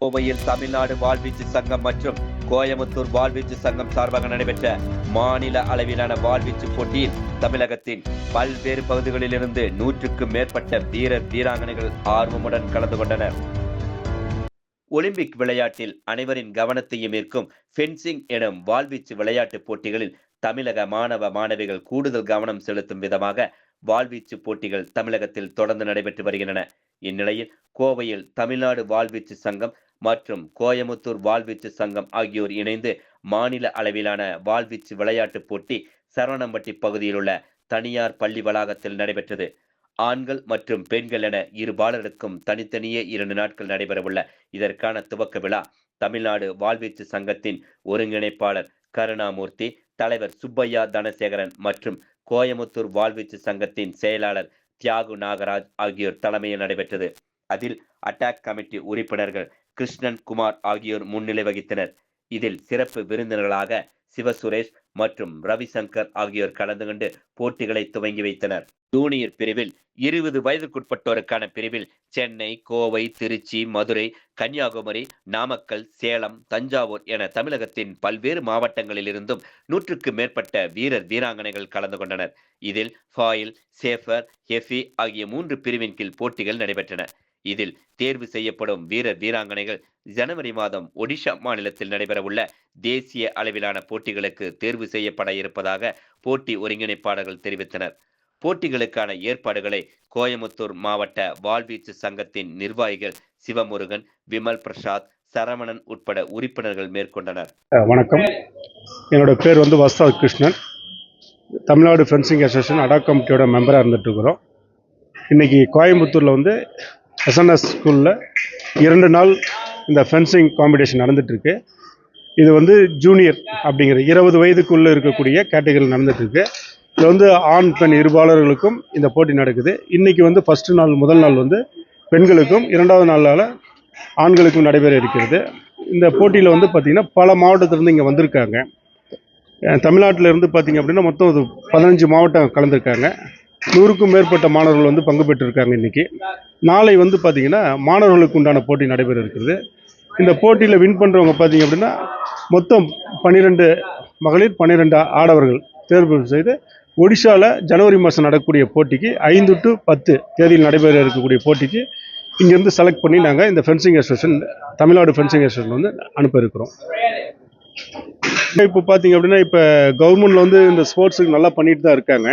கோவையில் தமிழ்நாடு வாழ்வீச்சு சங்கம் மற்றும் கோயமுத்தூர் வாழ்வீச்சு சங்கம் சார்பாக நடைபெற்ற மாநில அளவிலான வாழ்வீச்சு போட்டியில் தமிழகத்தின் பல்வேறு பகுதிகளிலிருந்து நூற்றுக்கும் மேற்பட்ட வீரர் வீராங்கனைகள் ஆர்வமுடன் கலந்து கொண்டனர். ஒலிம்பிக் விளையாட்டில் அனைவரின் கவனத்தையும் ஈர்க்கும் ஃபென்சிங் எனும் வாழ்வீச்சு விளையாட்டுப் போட்டிகளில் தமிழக மாணவ மாணவிகள் கூடுதல் கவனம் செலுத்தும் விதமாக வாழ்வீச்சு போட்டிகள் தமிழகத்தில் தொடர்ந்து நடைபெற்று வருகின்றன. இந்நிலையில் கோவையில் தமிழ்நாடு வாழ்வீச்சு சங்கம் மற்றும் கோயமுத்தூர் வாழ்வீச்சு சங்கம் ஆகியோர் இணைந்து மாநில அளவிலான வாள்வீச்சு விளையாட்டுப் போட்டி சரவணம்பட்டி பகுதியில் உள்ள தனியார் பள்ளி வளாகத்தில் நடைபெற்றது. ஆண்கள் மற்றும் பெண்கள் என இரு பாலருக்கும் தனித்தனியே இரண்டு நாட்கள் நடைபெறவுள்ள இதற்கான துவக்க விழா தமிழ்நாடு வாழ்வீச்சு சங்கத்தின் ஒருங்கிணைப்பாளர் கருணாமூர்த்தி தலைவர் சுப்பையா தனசேகரன் மற்றும் கோயமுத்தூர் வாழ்வீச்சு சங்கத்தின் செயலாளர் தியாகு நாகராஜ் ஆகியோர் தலைமையில் நடைபெற்றது. அதில் அட்டாக் கமிட்டி உறுப்பினர்கள் கிருஷ்ணன் குமார் ஆகியோர் முன்னிலை வகித்தனர். இதில் சிறப்பு விருந்தினர்களாக சிவசுரேஷ் மற்றும் ரவிசங்கர் ஆகியோர் கலந்து கொண்டு போட்டிகளை துவங்கி வைத்தனர். ஜூனியர் பிரிவில் இருபது வயதுக்குட்பட்டோருக்கான பிரிவில் சென்னை கோவை திருச்சி மதுரை கன்னியாகுமரி நாமக்கல் சேலம் தஞ்சாவூர் என தமிழகத்தின் பல்வேறு மாவட்டங்களிலிருந்தும் நூற்றுக்கு மேற்பட்ட வீரர் வீராங்கனைகள் கலந்து கொண்டனர். இதில் ஃபாயில் சேஃபர் ஹெஃபி ஆகிய மூன்று பிரிவின் கீழ் போட்டிகள் நடைபெற்றன. இதில் தேர்வு செய்யப்படும் வீரர் வீராங்கனைகள் ஜனவரி மாதம் ஒடிஷா மாநிலத்தில் நடைபெறவுள்ள தேசிய அளவிலான போட்டிகளுக்கு தேர்வு செய்யப்பட இருப்பதாக போட்டி ஒருங்கிணைப்பாளர்கள் தெரிவித்தனர். போட்டிகளுக்கான ஏற்பாடுகளை கோயமுத்தூர் மாவட்ட வாழ்வீச்சு சங்கத்தின் நிர்வாகிகள் சிவமுருகன் விமல் பிரசாத் சரவணன் உட்பட உறுப்பினர்கள் மேற்கொண்டனர். வணக்கம். என்னோட பேர் வந்து வஸ்தாத் கிருஷ்ணன். தமிழ்நாடு ஃபென்சிங் அசோசியேஷன் அடா கமிட்டியோட மெம்பராக இருந்துட்டு இருக்கிறோம். இன்றைக்கி கோயம்புத்தூரில் வந்து எஸ்என்எஸ் ஸ்கூலில் இரண்டு நாள் இந்த ஃபென்சிங் காம்படிஷன் நடந்துகிட்ருக்கு இது வந்து ஜூனியர் அப்படிங்கிற இருபது வயதுக்குள்ளே இருக்கக்கூடிய கேட்டகரி நடந்துகிட்ருக்கு இதில் வந்து ஆண் பெண் இருபாளர்களுக்கும் இந்த போட்டி நடக்குது. இன்றைக்கி வந்து ஃபஸ்ட்டு நாள் முதல் நாள் வந்து பெண்களுக்கும் இரண்டாவது நாளால் ஆண்களுக்கும் நடைபெற இருக்கிறது. இந்த போட்டியில் வந்து பார்த்திங்கன்னா பல மாவட்டத்திலேருந்து இங்கே வந்திருக்காங்க. தமிழ்நாட்டிலேருந்து தமிழ்நாட்டில் இருந்து பார்த்திங்க அப்படின்னா மொத்தம் ஒரு பதினஞ்சு மாவட்டம் கலந்துருக்காங்க. நூறுக்கும் மேற்பட்ட மாணவர்கள் வந்து பங்கு பெற்றிருக்காங்க இன்றைக்கி நாளை வந்து பார்த்திங்கன்னா மாணவர்களுக்கு உண்டான போட்டி நடைபெற இருக்கிறது. இந்த போட்டியில் வின் பண்ணுறவங்க பார்த்திங்க அப்படின்னா மொத்தம் பன்னிரெண்டு மகளிர் பன்னிரெண்டு ஆடவர்கள் தேர்வு செய்து ஒடிஷாவில் ஜனவரி மாதம் நடக்கக்கூடிய போட்டிக்கு ஐந்து டு பத்து தேதியில் நடைபெற இருக்கக்கூடிய போட்டிக்கு இங்கேருந்து செலக்ட் பண்ணி நாங்கள் இந்த fencing association Tamil Nadu fencing association வந்து அனுப்ப இருக்கிறோம். இப்போ பார்த்திங்க அப்படின்னா இப்போ கவர்மெண்ட்டில் வந்து இந்த ஸ்போர்ட்ஸுக்கு நல்லா பண்ணிட்டு தான் இருக்காங்க.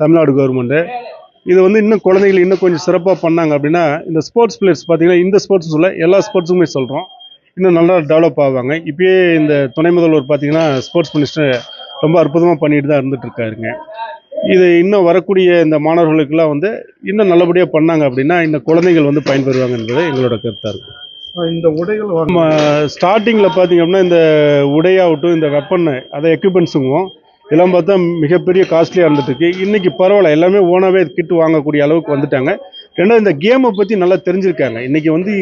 தமிழ்நாடு கவர்மெண்ட்டு இது வந்து இன்னும் குழந்தைகள் இன்னும் கொஞ்சம் சிறப்பாக பண்ணாங்க அப்படின்னா இந்த ஸ்போர்ட்ஸ் பிளேயர்ஸ் பார்த்தீங்கன்னா இந்த ஸ்போர்ட்ஸ் சொல்ல எல்லா ஸ்போர்ட்ஸுக்குமே சொல்கிறோம் இன்னும் நல்லா டெவலப் ஆவாங்க. இப்பயே இந்த துணை முதல்வர் பார்த்தீங்கன்னா ஸ்போர்ட்ஸ் மினிஸ்டர் ரொம்ப அற்புதமாக பண்ணிட்டு தான் இருந்துட்டு இருக்காருங்க. இது இன்னும் வரக்கூடிய இந்த மாணவர்களுக்கெல்லாம் வந்து இன்னும் நல்லபடியாக பண்ணாங்க அப்படின்னா இந்த குழந்தைகள் வந்து பயன்பெறுவாங்க என்பது எங்களோட கருத்தாக இருக்குது இந்த உடைகள் நம்ம ஸ்டார்டிங்கில் பார்த்தீங்க அப்படின்னா இந்த உடையாகட்டும் இந்த வெப்பன் அதை எக்யூப்மெண்ட்ஸுங்கும் இதெல்லாம் பார்த்தா மிகப்பெரிய காஸ்ட்லியாக இருந்துட்டுருக்கு இன்றைக்கி பரவாயில்ல எல்லாமே ஓனாகவே கிட்டு வாங்கக்கூடிய அளவுக்கு வந்துட்டாங்க. ரெண்டாவது இந்த கேமை பற்றி நல்லா தெரிஞ்சிருக்காங்க. இன்றைக்கி வந்து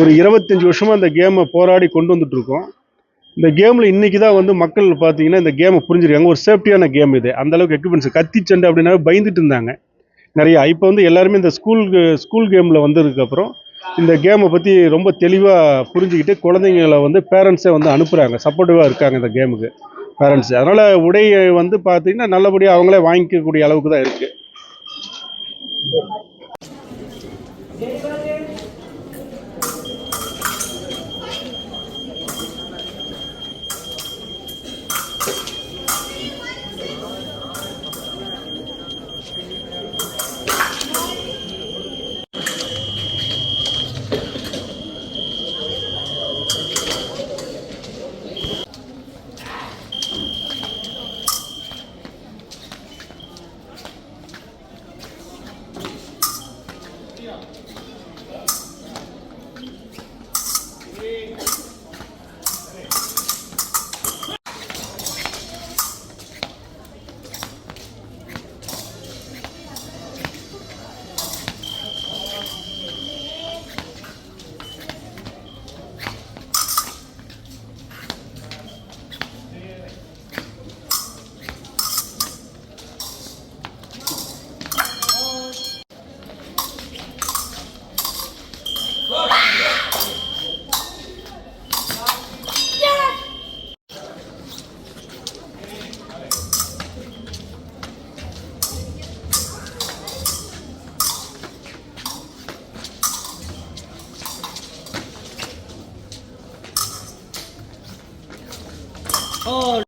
ஒரு இருபத்தஞ்சி வருஷமாக இந்த கேமை போராடி கொண்டு வந்துட்டுருக்கோம் இந்த கேமில் இன்றைக்கி தான் வந்து மக்கள் பார்த்தீங்கன்னா இந்த கேமை புரிஞ்சிருக்காங்க. ஒரு சேஃப்டியான கேம் இது. அந்த அளவுக்கு எக்யூப்மெண்ட்ஸ் கத்தி சண்டை அப்படின்னாவே பயந்துட்டு இருந்தாங்க. நிறையா இப்போ வந்து எல்லாருமே இந்த ஸ்கூல் ஸ்கூல் கேமில் வந்ததுக்கப்புறம் இந்த கேமை பற்றி ரொம்ப தெளிவாக புரிஞ்சுக்கிட்டு குழந்தைங்களை வந்து பேரண்ட்ஸே வந்து அனுப்புகிறாங்க சப்போர்ட்டிவாக இருக்காங்க இந்த கேமுக்கு பேரண்ட்ஸ் அதனால் உடையை வந்து பார்த்தீங்கன்னா நல்லபடியாக அவங்களே வாங்கிக்கக்கூடிய அளவுக்கு தான் இருக்குது Oh.